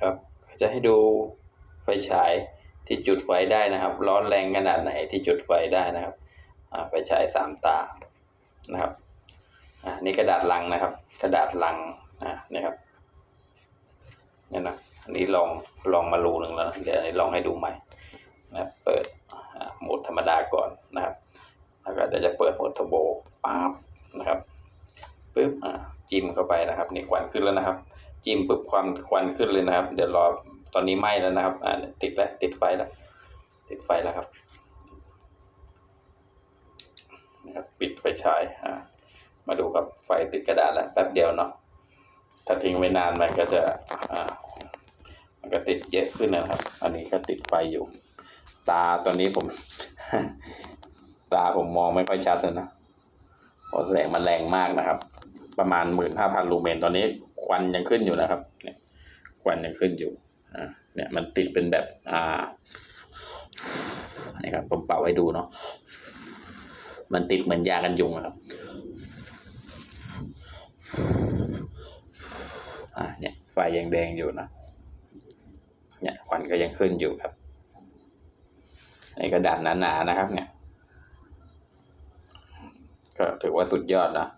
ครับ จะให้ดูไฟฉายที่จุดไฟได้นะครับ ร้อนแรงขนาดไหนที่จุดไฟได้นะครับไฟฉายสามตานะครับอ่านี่กระดาษลังนะครับ กระดาษลังอ่านี่ครับนี่นะอันนี้ลองลองมารูหนึ่งแล้วนะเดี๋ยวอันนี้ลองให้ดูใหม่นะครับเปิดโหมดธรรมดาก่อนนะครับแล้วก็เดี๋ยวจะเปิดโหมดทอร์โบปั๊บนะครับปึ๊บอ่า จิ้มเข้าไปนะครับนี่ควันขึ้นแล้วนะครับ จิ้มปุ๊บควันควันขึ้นเลยนะครับ เดี๋ยวรอตอนนี้ไหม้แล้วนะครับอ่าติดแล้วติดไฟแล้วติดไฟแล้วครับนะครับปิดไฟฉายอ่ามาดูครับไฟติดกระดาษแล้วแป๊บเดียวเนาะถ้าทิ้งไว้นานมันก็จะอ่ามันก็ติดเยอะขึ้นนะครับ อันนี้ก็ติดไฟอยู่ ตาตอนนี้ผม ตาผมมองไม่ค่อยชัดเลยนะเพราะแสงมันแรงมากนะครับ ประมาณหมื่นห้าพันลูเมนตอนนี้ควันยังขึ้นอยู่นะครับ เนี่ยควันยังขึ้นอยู่อ่าเนี่ยมันติดเป็นแบบอ่านี่ครับผมเป่าให้ดูเนาะมันติดเหมือนยากันยุงครับอ่าเนี่ยไฟยังแดงอยู่นะเนี่ยควันก็ยังขึ้นอยู่ครับไอกระดาษหนาๆนะครับเนี่ย ก็ถือว่าสุดยอดนะ